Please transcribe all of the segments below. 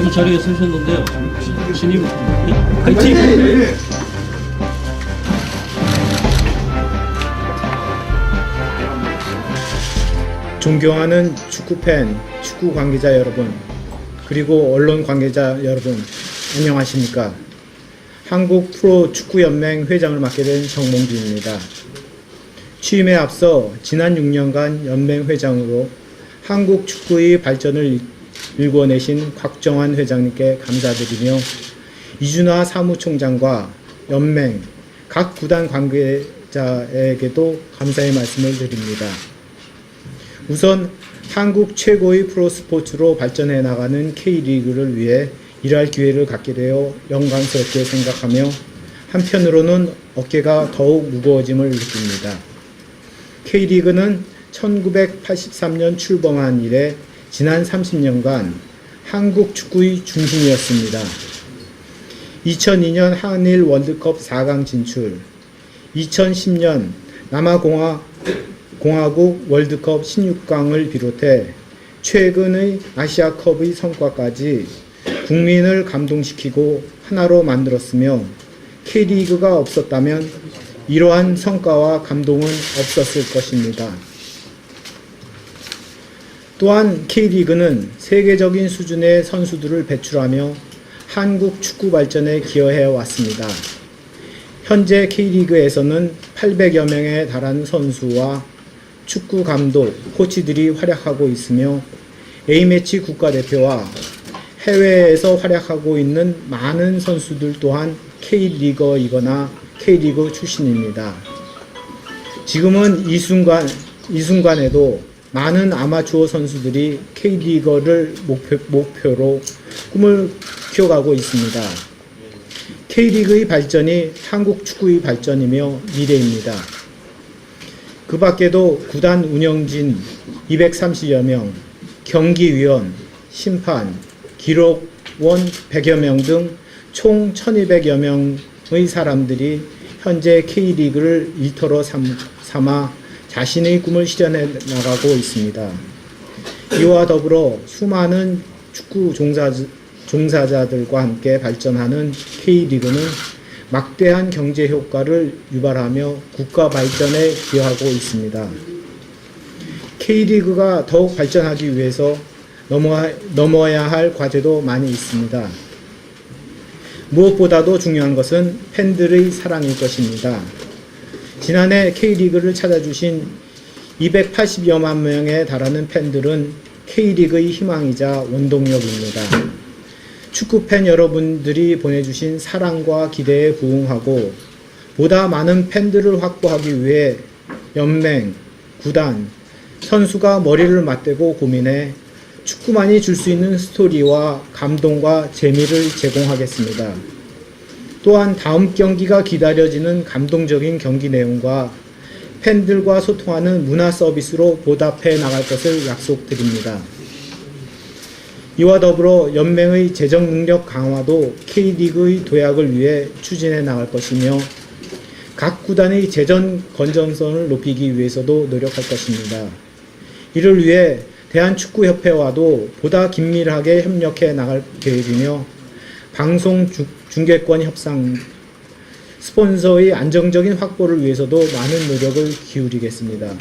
모두 자리에 서셨는데요. 신임 화이팅! 존경하는 축구팬, 축구 관계자 여러분, 그리고 언론 관계자 여러분, 안녕하십니까? 한국 프로 축구연맹 회장을 맡게 된 정몽주입니다. 취임에 앞서 지난 6년간 연맹 회장으로 한국 축구의 발전을 일궈내신 곽정환 회장님께 감사드리며 이준화 사무총장과 연맹 각 구단 관계자에게도 감사의 말씀을 드립니다. 우선 한국 최고의 프로스포츠로 발전해 나가는 K리그를 위해 일할 기회를 갖게 되어 영광스럽게 생각하며 한편으로는 어깨가 더욱 무거워짐을 느낍니다. K리그는 1983년 출범한 이래 지난 30년간 한국 축구의 중심이었습니다. 2002년 한일 월드컵 4강 진출, 2010년 남아공화 공화국 월드컵 16강을 비롯해 최근의 아시아컵의 성과까지 국민을 감동시키고 하나로 만들었으며 K리그가 없었다면 이러한 성과와 감동은 없었을 것입니다. 또한 K리그는 세계적인 수준의 선수들을 배출하며 한국 축구 발전에 기여해 왔습니다. 현재 K리그에서는 800여 명에 달하는 선수와 축구 감독, 코치들이 활약하고 있으며 A매치 국가대표와 해외에서 활약하고 있는 많은 선수들 또한 K리거이거나 K리그 출신입니다. 지금은 이 순간, 이 순간에도 많은 아마추어 선수들이 K리거를 목표, 목표로 꿈을 키워가고 있습니다. K리그의 발전이 한국 축구의 발전이며 미래입니다. 그 밖에도 구단 운영진 230여 명, 경기위원, 심판, 기록원 100여 명 등 총 1200여 명의 사람들이 현재 K리그를 일터로 삼, 삼아 자신의 꿈을 실현해 나가고 있습니다. 이와 더불어 수많은 축구 종사, 종사자들과 함께 발전하는 K리그는 막대한 경제 효과를 유발하며 국가 발전에 기여하고 있습니다. K리그가 더욱 발전하기 위해서 넘어야, 할 과제도 많이 있습니다. 무엇보다도 중요한 것은 팬들의 사랑일 것입니다. 지난해 K리그를 찾아주신 280여만 명에 달하는 팬들은 K리그의 희망이자 원동력입니다. 축구팬 여러분들이 보내주신 사랑과 기대에 부응하고 보다 많은 팬들을 확보하기 위해 연맹, 구단, 선수가 머리를 맞대고 고민해 축구만이 줄 수 있는 스토리와 감동과 재미를 제공하겠습니다. 또한 다음 경기가 기다려지는 감동적인 경기 내용과 팬들과 소통하는 문화 서비스로 보답해 나갈 것을 약속드립니다. 이와 더불어 연맹의 재정 능력 강화도 K리그의 도약을 위해 추진해 나갈 것이며 각 구단의 재정 건전성을 높이기 위해서도 노력할 것입니다. 이를 위해 대한축구협회와도 보다 긴밀하게 협력해 나갈 계획이며 방송 주- 중계권 협상, 스폰서의 안정적인 확보를 위해서도 많은 노력을 기울이겠습니다.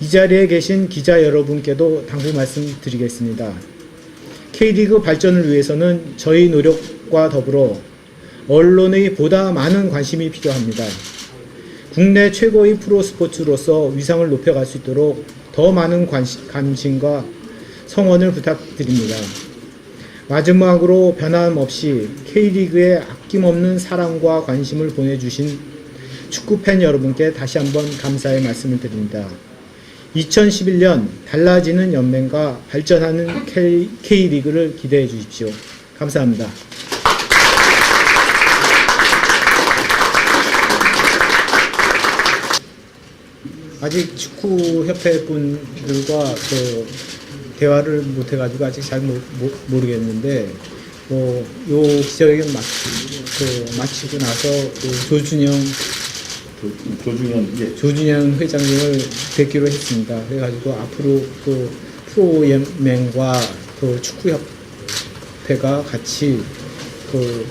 이 자리에 계신 기자 여러분께도 당부 말씀드리겠습니다. K리그 발전을 위해서는 저희 노력과 더불어 언론의 보다 많은 관심이 필요합니다. 국내 최고의 프로 스포츠로서 위상을 높여갈 수 있도록 더 많은 관심, 관심과 성원을 부탁드립니다. 마지막으로 변함없이 K리그에 아낌없는 사랑과 관심을 보내주신 축구팬 여러분께 다시 한번 감사의 말씀을 드립니다. 2011년 달라지는 연맹과 발전하는 K, K리그를 기대해 주십시오. 감사합니다. 아직 축구협회 분들과 그 대화를 못 해가지고 아직 잘 모, 르겠는데 뭐요 기자회견 마, 그 마치고 나서 그 조준영 조- 조중현 예. 조준현 회장님을 뵙기로 했습니다. 그래가지고 앞으로 그 프로연맹과 그 축구협회가 같이 그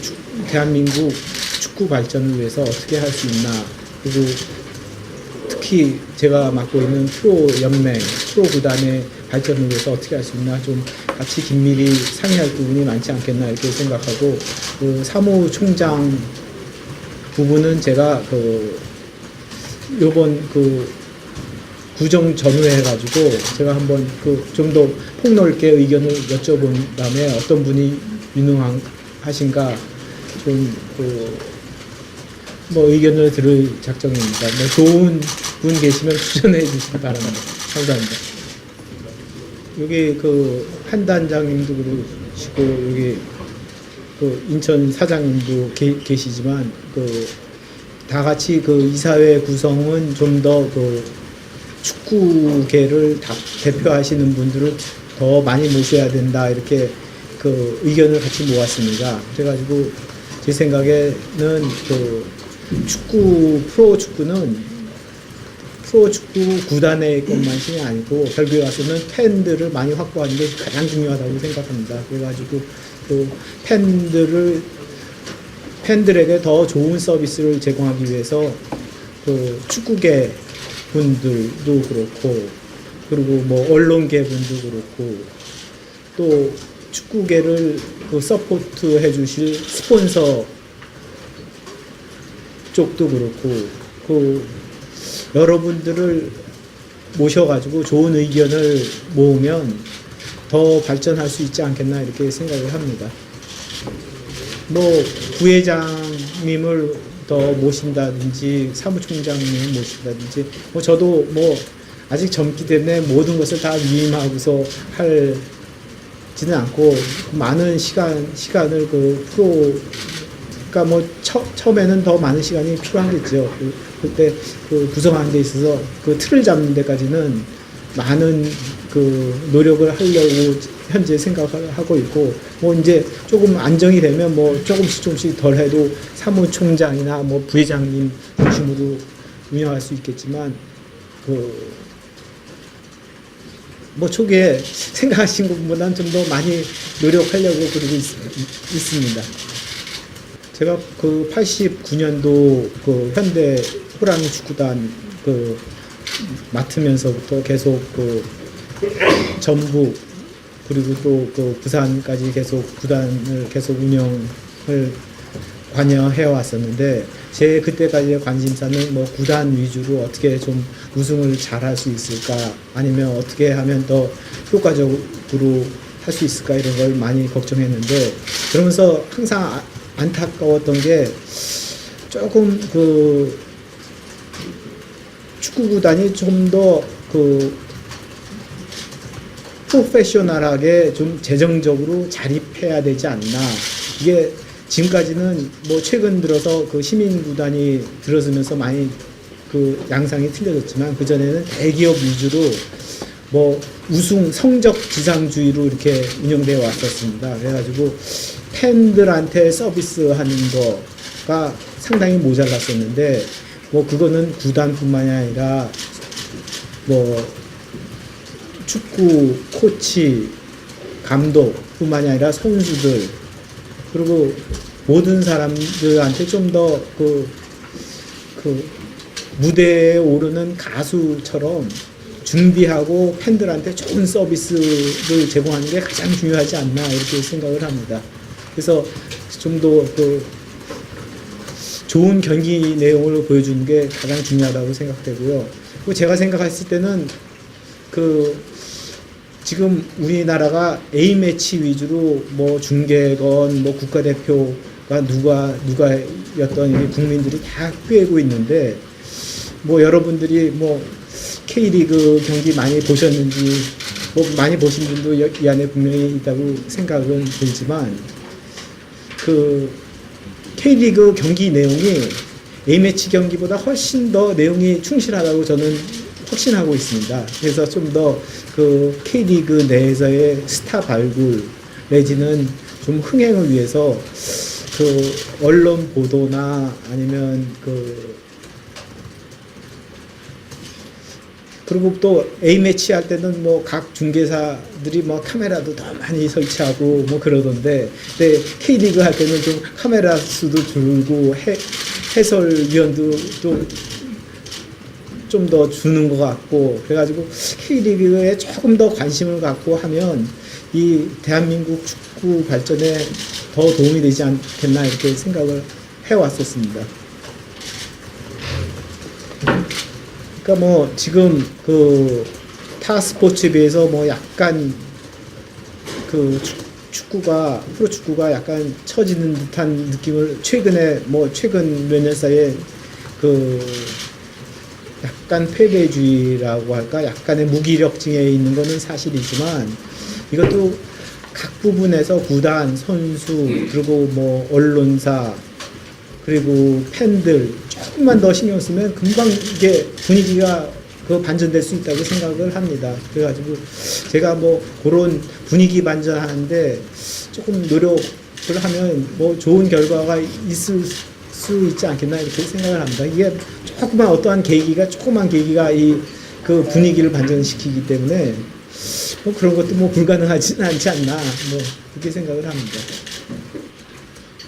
축- 대한민국 축구 발전을 위해서 어떻게 할 수 있나 그리고 특히 제가 맡고 있는 프로 연맹, 프로 구단의 발전을 위해서 어떻게 할 수 있나 좀 같이 긴밀히 상의할 부분이 많지 않겠나 이렇게 생각하고 그 사무총장 부분은 제가 그 요번 그 구정 전후해 가지고 제가 한번 그 좀 더 폭넓게 의견을 여쭤본 다음에 어떤 분이 유능하신가 좀그 뭐 의견을 들을 작정입니다. 뭐 좋은 분 계시면 추천해 주시기 바랍니다. 감사합니다. 여기 그 한단장님도 그러시고 여기 그 인천 사장님도 계, 계시지만 그 다 같이 그 이사회 구성은 좀 더 그 축구계를 다 대표하시는 분들을 더 많이 모셔야 된다 이렇게 그 의견을 같이 모았습니다. 그래가지고 제 생각에는 그 축구 프로 축구는 축구 구단의 것만이 아니고 결국에 와서는 팬들을 많이 확보하는 게 가장 중요하다고 생각합니다. 그래가지고 그 팬들을 팬들에게 더 좋은 서비스를 제공하기 위해서 그 축구계 분들도 그렇고 그리고 뭐 언론계 분도 그렇고 또 축구계를 그 서포트 해주실 스폰서 쪽도 그렇고 그 여러분들을 모셔가지고 좋은 의견을 모으면 더 발전할 수 있지 않겠나 이렇게 생각을 합니다. 뭐 부회장님을 더 모신다든지 사무총장님을 모신다든지 뭐 저도 뭐 아직 젊기 때문에 모든 것을 다 위임하고서 할지는 않고 많은 시간 시간을 그 프로 그러니까 뭐 처, 처음에는 더 많은 시간이 필요하겠죠. 그, 그때 그 구성하는 데 있어서 그 틀을 잡는 데까지는 많은 그 노력을 하려고 현재 생각을 하고 있고 뭐 이제 조금 안정이 되면 뭐 조금씩 조금씩 덜 해도 사무총장이나 뭐 부회장님 중심으로 운영할 수 있겠지만 그 뭐 초기에 생각하신 것보다는 좀 더 많이 노력하려고 그러고 있, 있습니다. 제가 그 89년도 그 현대 호랑이 축구단 그 맡으면서부터 계속 그 전북 그리고 또 그 부산까지 계속 구단을 계속 운영을 관여해 왔었는데 제 그때까지의 관심사는 뭐 구단 위주로 어떻게 좀 우승을 잘 할 수 있을까 아니면 어떻게 하면 더 효과적으로 할 수 있을까 이런 걸 많이 걱정했는데 그러면서 항상 아- 안타까웠던 게 조금 그 축구 구단이 좀 더그 프로페셔널하게 좀 재정적으로 자립해야 되지 않나. 이게 지금까지는 뭐 최근 들어서 그 시민 구단이 들어서면서 많이 그 양상이 틀려졌지만 그 전에는 대기업 위주로 뭐 우승 성적 지상주의로 이렇게 운영되어 왔었습니다. 그래가지고 팬들한테 서비스하는 거가 상당히 모자랐었는데 뭐 그거는 구단뿐만이 아니라 뭐 축구 코치 감독뿐만이 아니라 선수들 그리고 모든 사람들한테 좀 더그그 무대에 오르는 가수처럼 준비하고 팬들한테 좋은 서비스를 제공하는 게 가장 중요하지 않나 이렇게 생각을 합니다. 그래서 좀 더 그 좋은 경기 내용을 보여주는 게 가장 중요하다고 생각되고요. 그리고 제가 생각했을 때는 그 지금 우리나라가 A 매치 위주로 뭐 중계건 뭐 국가대표가 누가 누가였던 이 국민들이 다 꿰고 있는데 뭐 여러분들이 뭐 K리그 경기 많이 보셨는지 뭐 많이 보신 분도 여- 이 안에 분명히 있다고 생각은 들지만 그 K리그 경기 내용이 A매치 경기보다 훨씬 더 내용이 충실하다고 저는 확신하고 있습니다. 그래서 좀 더 그 K리그 내에서의 스타 발굴 내지는 좀 흥행을 위해서 그 언론 보도나 아니면 그 그리고 또 A 매치 할 때는 뭐 각 중개사들이 뭐 카메라도 더 많이 설치하고 뭐 그러던데, 근데 K리그 할 때는 좀 카메라 수도 줄고 해, 해설위원도 좀 좀 더 주는 것 같고 그래가지고 K리그에 조금 더 관심을 갖고 하면 이 대한민국 축구 발전에 더 도움이 되지 않겠나 이렇게 생각을 해왔었습니다. 그러니까 뭐 지금 그 타 스포츠에 비해서 뭐 약간 그 축- 축구가 프로 축구가 약간 처지는 듯한 느낌을 최근에 뭐 최근 몇 년 사이에 그 약간 패배주의라고 할까? 약간의 무기력증에 있는 것은 사실이지만 이것도 각 부분에서 구단 선수 그리고 뭐 언론사 그리고 팬들 조금만 더 신경 쓰면 금방 이게 분위기가 그 반전될 수 있다고 생각을 합니다. 그래가지고 제가 뭐 그런 분위기 반전하는데 조금 노력을 하면 뭐 좋은 결과가 있을 수 있지 않겠나 이렇게 생각을 합니다. 이게 조그만 어떠한 계기가 조그만 계기가 이 그 분위기를 반전시키기 때문에 뭐 그런 것도 뭐 불가능하지는 않지 않나 뭐 그렇게 생각을 합니다.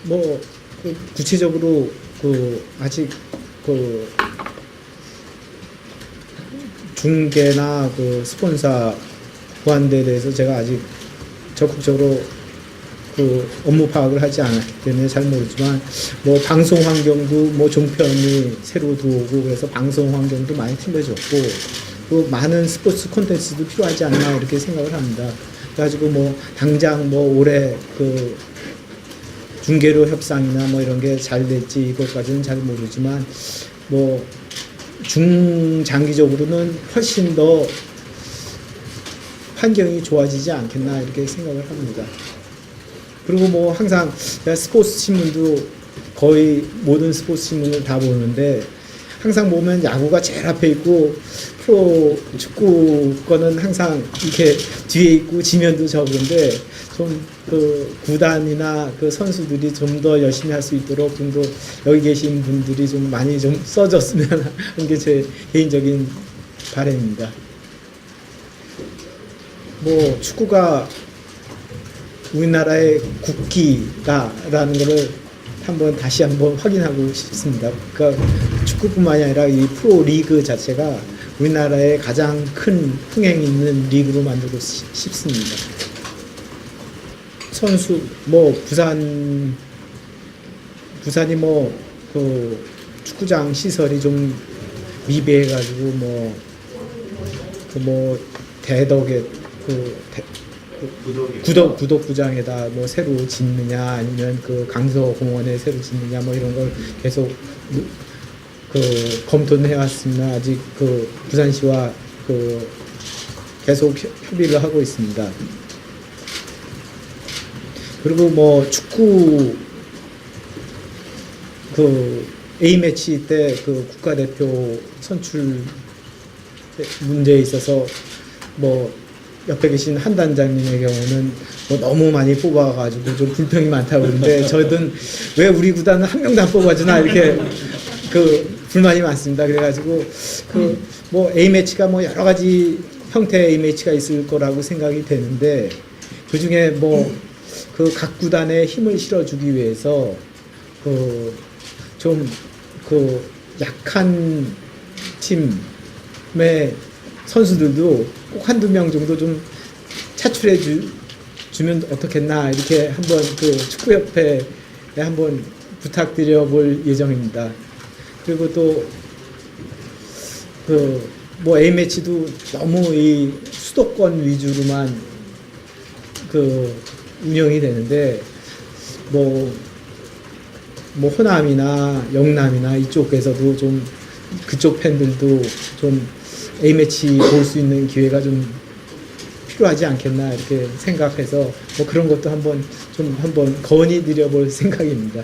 뭐, 그 구체적으로, 그, 아직, 그, 중개나 그 스폰서 보안대에 대해서 제가 아직 적극적으로 그 업무 파악을 하지 않았기 때문에 잘 모르지만 뭐 방송 환경도 뭐 종편이 새로 들어오고 그래서 방송 환경도 많이 틀려졌고 또 많은 스포츠 콘텐츠도 필요하지 않나 이렇게 생각을 합니다. 그래가지고 뭐 당장 뭐 올해 그 중개료 협상이나 뭐 이런 게 잘 될지 이것까지는 잘 모르지만 뭐 중장기적으로는 훨씬 더 환경이 좋아지지 않겠나 이렇게 생각을 합니다. 그리고 뭐 항상 스포츠 신문도 거의 모든 스포츠 신문을 다 보는데 항상 보면 야구가 제일 앞에 있고 프로 축구 거는 항상 이렇게 뒤에 있고 지면도 적은데 좀 그 구단이나 그 선수들이 좀 더 열심히 할 수 있도록 좀 더 여기 계신 분들이 좀 많이 좀 써줬으면 하는 게 제 개인적인 바람입니다. 뭐 축구가 우리나라의 국기다라는 것을 한번 다시 한번 확인하고 싶습니다. 그러니까 축구뿐만이 아니라 이 프로 리그 자체가 우리나라의 가장 큰 흥행 있는 리그로 만들고 시- 싶습니다. 선수 뭐 부산 부산이 뭐 그 축구장 시설이 좀 미비해가지고 뭐 그 뭐 대덕에 그 대- 구덕 구덕구장에다 뭐 새로 짓느냐 아니면 그 강서공원에 새로 짓느냐 뭐 이런 걸 계속 누- 그 검토는 해왔으나 아직 그 부산시와 그 계속 협- 협의를 하고 있습니다. 그리고 뭐 축구 그 A 매치 때 그 국가대표 선출 문제에 있어서 뭐 옆에 계신 한 단장님의 경우는 뭐 너무 많이 뽑아가지고 좀 불평이 많다고 그러는데 저는 왜 우리 구단은 한 명도 안 뽑아주나 이렇게 그 불만이 많습니다. 그래가지고 그 뭐 A 매치가 뭐 여러 가지 형태의 A 매치가 있을 거라고 생각이 되는데 그 중에 뭐 그 각 구단에 힘을 실어주기 위해서 그 좀그 약한 팀의 선수들도 꼭 한두 명 정도 좀 차출해 주, 주면 어떻겠나 이렇게 한번 그 축구협회에 한번 부탁드려 볼 예정입니다. 그리고 또 그 뭐 A 매치도 너무 이 수도권 위주로만 그 운영이 되는데 뭐, 뭐 호남이나 영남이나 이쪽에서도 좀 그쪽 팬들도 좀 A 매치 볼 수 있는 기회가 좀 필요하지 않겠나 이렇게 생각해서 뭐 그런 것도 한번 좀 한번 건의 드려볼 생각입니다.